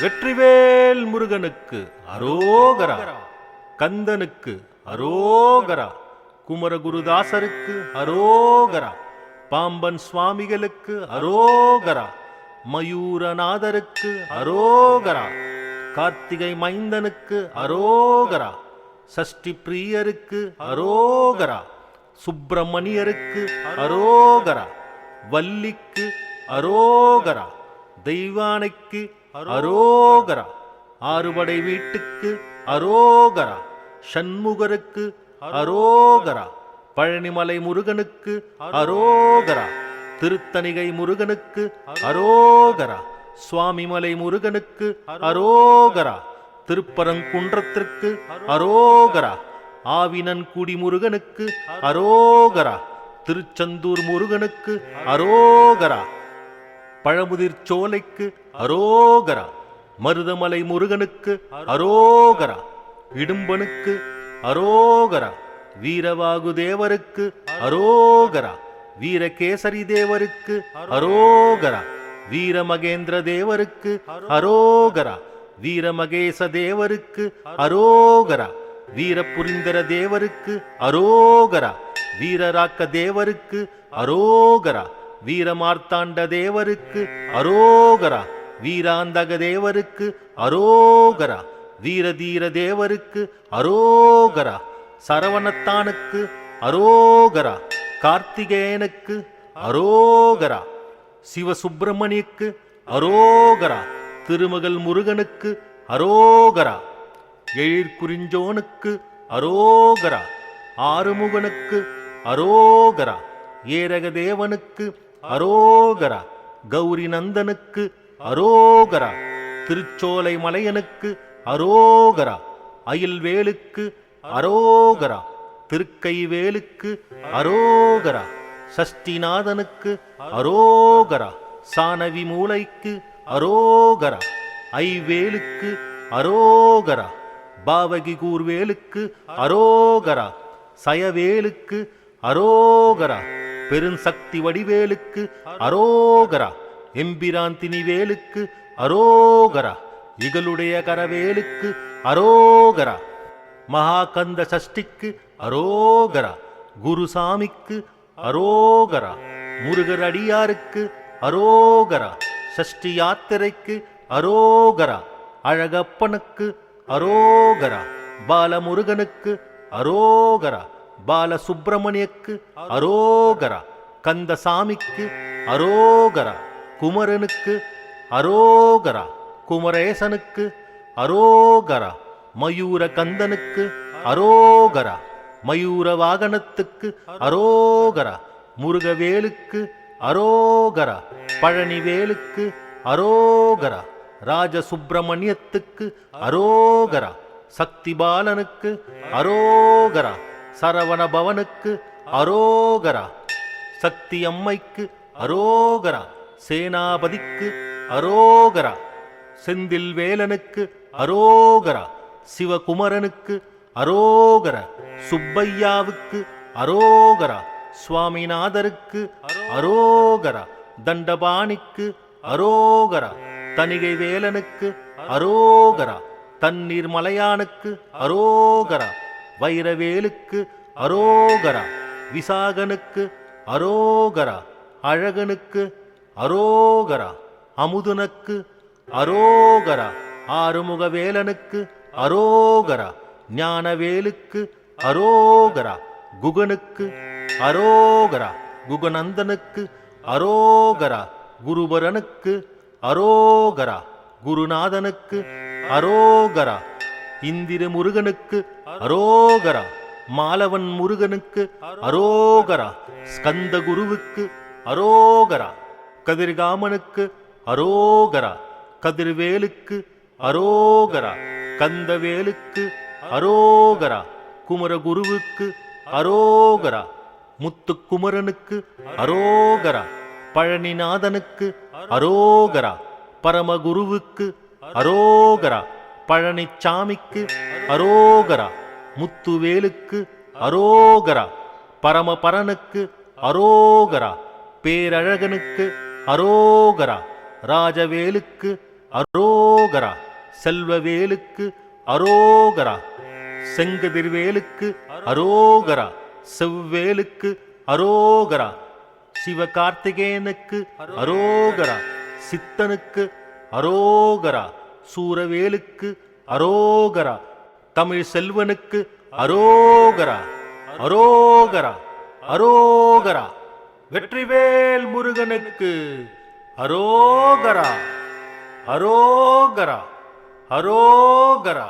வெற்றிவேல் முருகனுக்கு அரோகரா. கந்தனுக்கு அரோகரா. குமரகுருதாசருக்கு அரோகரா. பாம்பன் சுவாமிகளுக்கு அரோகரா. மயூரநாதருக்கு அரோகரா. கார்த்திகை மைந்தனுக்கு அரோகரா. சஷ்டி பிரியருக்கு அரோகரா. சுப்பிரமணியருக்கு அரோகரா. வள்ளிக்கு அரோகரா. தெய்வானைக்கு அரோகரா. ஆறுபடை வீட்டுக்கு அரோகரா. சண்முகருக்கு அரோகரா. பழனிமலை முருகனுக்கு அரோகரா. திருத்தணிகை முருகனுக்கு அரோகரா. சுவாமிமலை முருகனுக்கு அரோகரா. திருப்பரங்குன்றத்திற்கு அரோகரா. ஆவினன்குடி முருகனுக்கு அரோகரா. திருச்செந்தூர் முருகனுக்கு அரோகரா. பழமுதிர் சோலைக்கு அரோகரா மருதமலை முருகனுக்கு அரோகரா இடும்பனுக்கு அரோகரா வீரவாகு தேவருக்கு அரோகரா வீரகேசரி தேவருக்கு அரோகரா வீரமகேந்திர தேவருக்கு அரோகரா வீரமகேச தேவருக்கு அரோகரா வீரபுரிந்தர தேவருக்கு அரோகரா வீரராக்க தேவருக்கு அரோகரா வீரமார்த்தாண்ட தேவருக்கு அரோகரா. வீராந்தக தேவருக்கு அரோகரா. வீரதீர தேவருக்கு அரோகரா. சரவணத்தானுக்கு அரோகரா. கார்த்திகேயனுக்கு அரோகரா. சிவசுப்பிரமணியக்கு அரோகரா. திருமகள் முருகனுக்கு அரோகரா. எழிற்குறிஞ்சோனுக்கு அரோகரா. ஆறுமுகனுக்கு அரோகரா. ஏரக தேவனுக்கு அரோகரா கௌரி நந்தனுக்கு அரோகரா திருச்சோலை மலையனுக்கு அரோகரா அயில்வேலுக்கு அரோகரா திருக்கைவேலுக்கு அரோகரா சஷ்டிநாதனுக்கு அரோகரா சானவி மூளைக்கு அரோகரா ஐவேலுக்கு அரோகரா பாவகி கூர்வேலுக்கு அரோகரா சயவேலுக்கு அரோகரா பெருஞ்சக்தி வடிவேலுக்கு அரோகரா. எம்பிராந்தினி வேலுக்கு அரோகரா. இகளுடைய கரவேலுக்கு அரோகரா. மகாகந்த சஷ்டிக்கு அரோகரா. குருசாமிக்கு அரோகரா. முருகர் அடியாருக்கு அரோகரா. சஷ்டி யாத்திரைக்கு அரோகரா. அழகப்பனுக்கு அரோகரா. பாலமுருகனுக்கு அரோகரா. பாலசுப்பிரமணியக்கு அரோகரா கந்தசாமிக்கு அரோகரா குமரனுக்கு அரோகரா குமரேசனுக்கு அரோகரா மயூர கந்தனுக்கு அரோகரா மயூர வாகனத்துக்கு அரோகரா முருகவேலுக்கு அரோகரா பழனிவேலுக்கு அரோகரா ராஜசுப்பிரமணியத்துக்கு அரோகரா சக்திபாலனுக்கு அரோகரா சரவண பவனுக்கு அரோகரா சக்தி அம்மைக்கு அரோகரா சேனாபதிக்கு அரோகரா செந்தில் வேலனுக்கு அரோகரா சிவகுமரனுக்கு அரோகர சுப்பையாவுக்கு அரோகரா சுவாமிநாதருக்கு அரோகரா தண்டபாணிக்கு அரோகரா தணிகை வேலனுக்கு அரோகரா தண்ணீர் மலையானுக்கு அரோகரா வைரவேலுக்கு அரோகரா விசாகனுக்கு அரோகரா அழகனுக்கு அரோகரா அமுதுனக்கு அரோகரா ஆறுமுகவேலனுக்கு அரோகரா ஞானவேலுக்கு அரோகரா குகனுக்கு அரோகரா குகநந்தனுக்கு அரோகரா குருபரனுக்கு அரோகரா குருநாதனுக்கு அரோகரா இந்திர முருகனுக்கு அரோகரா மாலவன் முருகனுக்கு அரோகரா ஸ்கந்த குருவுக்கு அரோகரா கதிர்காமனுக்கு அரோகரா கதிர்வேலுக்கு அரோகரா கந்தவேலுக்கு அரோகரா குமரகுருவுக்கு அரோகரா முத்துக்குமரனுக்கு அரோகரா பழனிநாதனுக்கு அரோகரா பரமகுருவுக்கு அரோகரா பழனிச்சாமிக்கு அரோகரா முத்துவேலுக்கு அரோகரா பரமபரனுக்கு அரோகரா பேரழகனுக்கு அரோகரா ராஜவேலுக்கு அரோகரா செல்வவேலுக்கு அரோகரா செங்கதிர்வேலுக்கு அரோகரா செவ்வேலுக்கு அரோகரா சிவகார்த்திகேயனுக்கு அரோகரா சித்தனுக்கு அரோகரா சூரவேலுக்கு அரோகரா தமிழ் செல்வனுக்கு அரோகரா அரோகரா அரோகரா. வெற்றிவேல் முருகனுக்கு அரோகரா அரோகரா அரோகரா.